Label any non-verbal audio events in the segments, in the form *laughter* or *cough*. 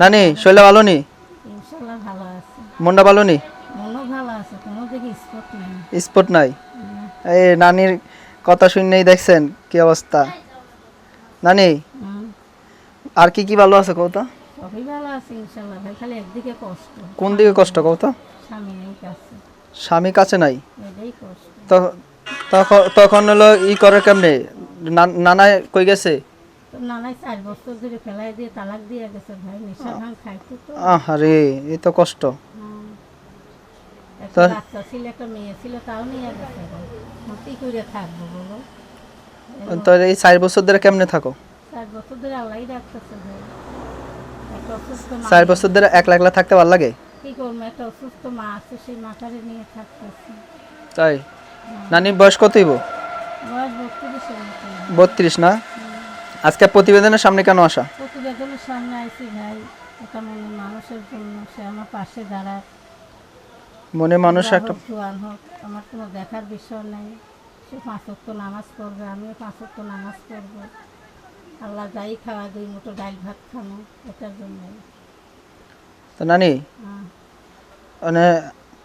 নানি শৈলা ভালো নি? মনটা ভালো নি? স্পট নাই। এই নানির কথা শুনেই দেখছেন কি অবস্থা। নানি আর কি কি ভালো আছে কৌতা কোন দিকে কষ্ট কৌতা স্বামী কাছে। স্বামী কাছে নাই? তখন তখন হলো ই করে কেমনে? নানা কই গেছে? তো নানাই চার বছর ধরে ফেলাই দিয়ে তালাক দিয়ে গেছে ভাই নেশা ভাঙ খাইতো তো। আহারে এই তো কষ্ট। একটা বাচ্চা ছিল একটা মেয়ে ছিল তাও নিয়ে গেছে কি করে থাকব বলো? তো এই চার বছর ধরে কেমনে থাকো? চার বছর ধরে আল্লাহই রাখতেছে ভাই। একটা অসুস্থ মা চার বছর ধরে একলা একলা থাকতে ভালো লাগে? কি করব একটা অসুস্থ মা আছে সেই মাথারে নিয়ে থাকতেছে। তাই? নানির বয়স কত হইব? বয়স বত্রিশ না? আজকে প্রতিবেদনের সামনে কেন আসা? প্রতিবেদনের সামনে আইছি ভাই মনে মানুষের জন্য সে আমার পাশে দাঁড়ায় মনে মানুষ একটা জোয়ান হোক আমার কোনো দেখার বিষয় নেই। সে পাঁচ ওয়াক্ত নামাজ পড়বে আমিও পাঁচ ওয়াক্ত নামাজ পড়ব। আল্লাহ যাই খাওয়া দুই মুঠো ডাল ভাত খানো এটার জন্য তো নানি মানে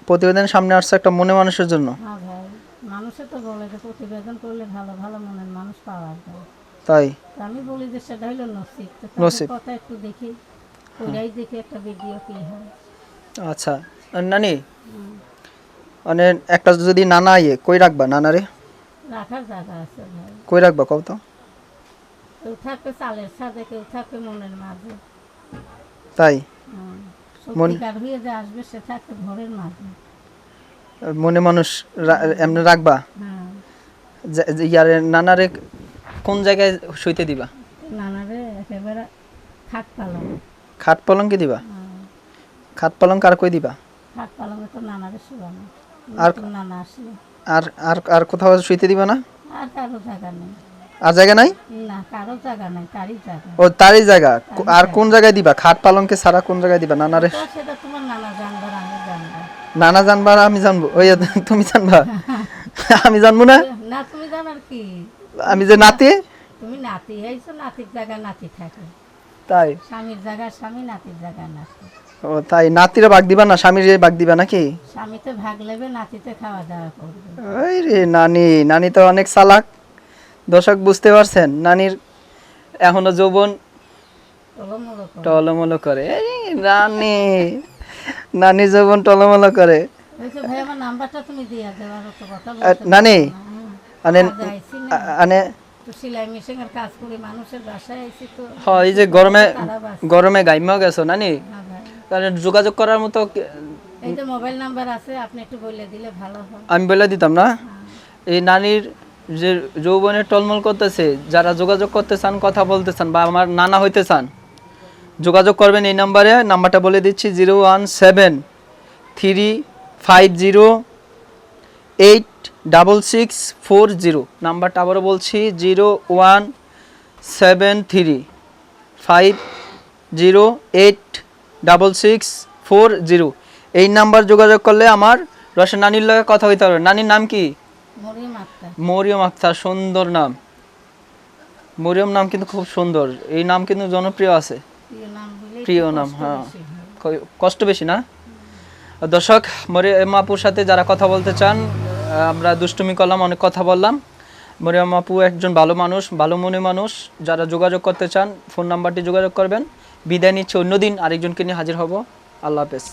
প্রতিবেদনের সামনে আসছে একটা মনে মানুষের জন্য। হ্যাঁ ভাই মানুষে তো বলে যে প্রতিবেদন করলে ভালো ভালো মনের মানুষ পাওয়া যায়। তাই? আমি বলি যে সেটা হলো নসিব। নসিব। কথা একটু দেখি। একটা ভিডিও কি হয়। আচ্ছা। নানি? মানে একটা যদি নানা ইয়ে কই রাখবা নানারে? রাখার জায়গা আছে কই রাখবা কও তো? কেউ থাকবে চালের ছাদে কেউ থাকবে মনের মাঝে। তাই? সত্যিকার হয়ে যে আসবে সে থাকবে ঘরের মাঝে। মনে মানুষ এমনি রাখবা? ইয়ারে নানারে কোন জায়গায় শুইতে দিবা? নানারে একেবারে খাট পালং। খাট পলঙ্কে দিবা? হ্যাঁ, খাট পলঙ্ক আর কই দিবা? খাট পালঙে তো নানারে শোয়ানো আর- নানা আসলে। আর আর আর কোথাও শুইতে দিবা না? আর কারও জায়গা নেই। আর জায়গা নাই? না কারও জায়গা নেই তারই জায়গা। ও তারই জায়গা। আর কোন জায়গায় দিবা? খাট পালঙ্কে সারা কোন জায়গায় দিবা? নানারে? সেটা তোমার নানা জানবার আমি জানব। নানা জানবা আমি জানব। ওই তুমি জানবা? *laughs* আমি জানব না? *laughs* না তুমি জানার কি? আমি যে নাতি? তুমি নাতি হয়েছো নাতির জায়গা নাতি থাকে। তাই? স্বামীর জায়গা স্বামী নাতির জায়গা নাতি। ও তাই নাতিরে বাগ দিবা না স্বামীর বাগ দিবা নাকি? স্বামীতে ভাগ নেবে নাতিতে খাওয়া দাওয়া করবে। ওই রে নানি নানি তো অনেক চালাক। দর্শক বুঝতে পারছেন? নানির এখনও যৌবন টলমলো করে। করে। এই নানি নানি যৌবন টলমলো করে। নানি। মানে মানে হয় এই যে গরমে গরমে গেছো নানি হ্যাঁ তাহলে যোগাযোগ করার মতো এই যে মোবাইল নাম্বার আছে আপনি একটু বলে দিলে ভালো হয়। আমি বলে দিতাম না? এই নানির যে যৌবনে টলমল করতেছে যারা যোগাযোগ করতে চান কথা বলতে চান বা আমার নানা হইতে চান যোগাযোগ করবেন এই নাম্বারে। নাম্বারটা বলে দিচ্ছি zero one seven three five zero eight double six four zero নাম্বারটা আবারও বলছি zero one seven three five zero eight double six four zero এই নাম্বার যোগাযোগ করলে আমার রসের নানির লগে কথা হইতে পারবে। নানির নাম কি? মরিয়ম আক্তার। সুন্দর নাম। মরিয়ম নাম কিন্তু খুব সুন্দর। এই নাম কিন্তু জনপ্রিয় আছে। প্রিয় নাম হ্যাঁ। কষ্ট বেশি না? দর্শক মরিয়ম আপুর সাথে যারা কথা বলতে চান আমরা দুষ্টুমি করলাম, অনেক কথা বললাম। মরিয়াম আপু একজন ভালো মানুষ, ভালো মনে মানুষ। যারা যোগাযোগ করতে চান, ফোন নাম্বারটি যোগাযোগ করবেন। বিদায় নিচ্ছে, অন্যদিন আরেকজনকে নিয়ে হাজির হব। আল্লাহ হাফেজ।